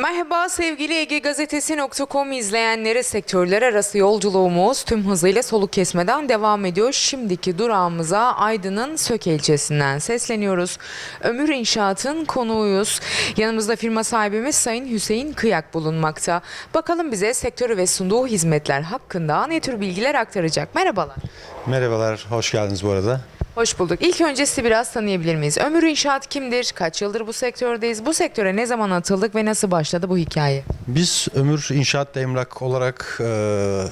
Merhaba sevgili Ege Gazetesi.com izleyenleri sektörler arası yolculuğumuz tüm hızıyla soluk kesmeden devam ediyor. Şimdiki durağımıza Aydın'ın Sök ilçesinden sesleniyoruz. Ömür İnşaat'ın konuğuyuz. Yanımızda firma sahibimiz Sayın Hüseyin Kıyak bulunmakta. Bakalım bize sektörü ve sunduğu hizmetler hakkında ne tür bilgiler aktaracak. Merhabalar. Merhabalar, hoş geldiniz bu arada. Hoş bulduk. İlk önce sizi biraz tanıyabilir miyiz? Ömür İnşaat kimdir? Kaç yıldır bu sektördeyiz? Bu sektöre ne zaman atıldık ve nasıl başladı bu hikaye? Biz Ömür İnşaat Emlak olarak e,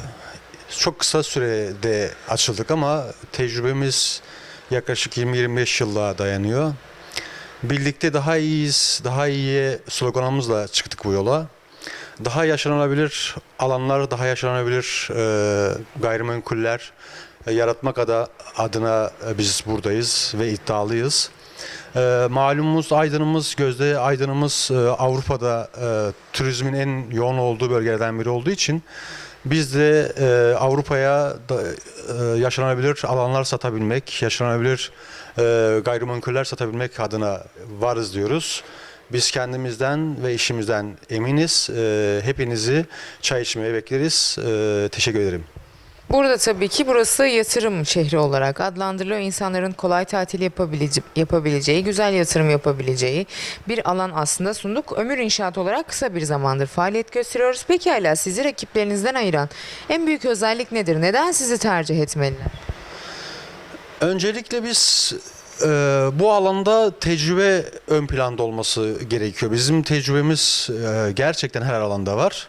çok kısa sürede açıldık ama tecrübemiz yaklaşık 20-25 yılla dayanıyor. Birlikte daha iyiyiz, daha iyiye sloganımızla çıktık bu yola. Daha yaşanabilir alanlar, daha yaşanabilir e, gayrimenkuller yaratmak adına e, biz buradayız ve iddialıyız. E, malumumuz Aydın'ımız, Gözde Aydın'ımız e, Avrupa'da e, turizmin en yoğun olduğu bölgelerden biri olduğu için biz de e, Avrupa'ya e, yaşanabilir alanlar satabilmek, yaşanabilir e, gayrimenkuller satabilmek adına varız diyoruz. Biz kendimizden ve işimizden eminiz. E, hepinizi çay içmeye bekleriz. E, teşekkür ederim. Burada tabii ki burası yatırım şehri olarak adlandırılıyor. İnsanların kolay tatil yapabilece- yapabileceği, güzel yatırım yapabileceği bir alan aslında sunduk. Ömür İnşaat olarak kısa bir zamandır faaliyet gösteriyoruz. Peki hala sizi rakiplerinizden ayıran en büyük özellik nedir? Neden sizi tercih etmeliler? Öncelikle biz e, bu alanda tecrübe ön planda olması gerekiyor. Bizim tecrübemiz e, gerçekten her alanda var.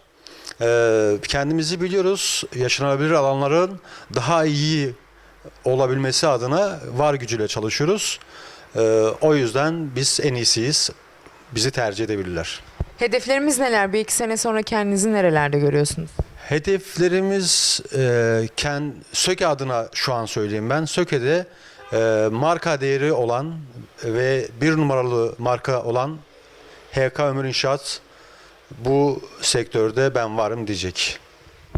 E, kendimizi biliyoruz. Yaşanabilir alanların daha iyi olabilmesi adına var gücüyle çalışıyoruz. E, o yüzden biz en iyisiyiz. Bizi tercih edebilirler. Hedeflerimiz neler? Bir iki sene sonra kendinizi nerelerde görüyorsunuz? Hedeflerimiz e, ken, Söke adına şu an söyleyeyim ben. Söke'de e, marka değeri olan ve bir numaralı marka olan HK Ömür İnşaat bu sektörde ben varım diyecek.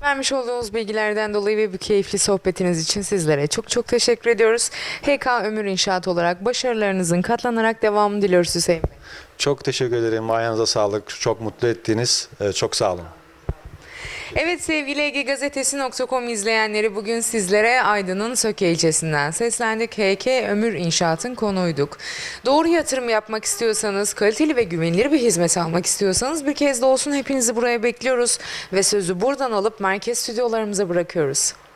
Vermiş olduğunuz bilgilerden dolayı ve bu keyifli sohbetiniz için sizlere çok çok teşekkür ediyoruz. HK Ömür İnşaat olarak başarılarınızın katlanarak devamını diliyoruz Hüseyin Bey. Çok teşekkür ederim. Ayağınıza sağlık. Çok mutlu ettiniz. E, çok sağ olun. Evet sevgili Ege Gazetesi.com izleyenleri bugün sizlere Aydın'ın Söke ilçesinden seslendik. HK Ömür İnşaat'ın konuyduk. Doğru yatırım yapmak istiyorsanız, kaliteli ve güvenilir bir hizmet almak istiyorsanız bir kez de olsun hepinizi buraya bekliyoruz. Ve sözü buradan alıp merkez stüdyolarımıza bırakıyoruz.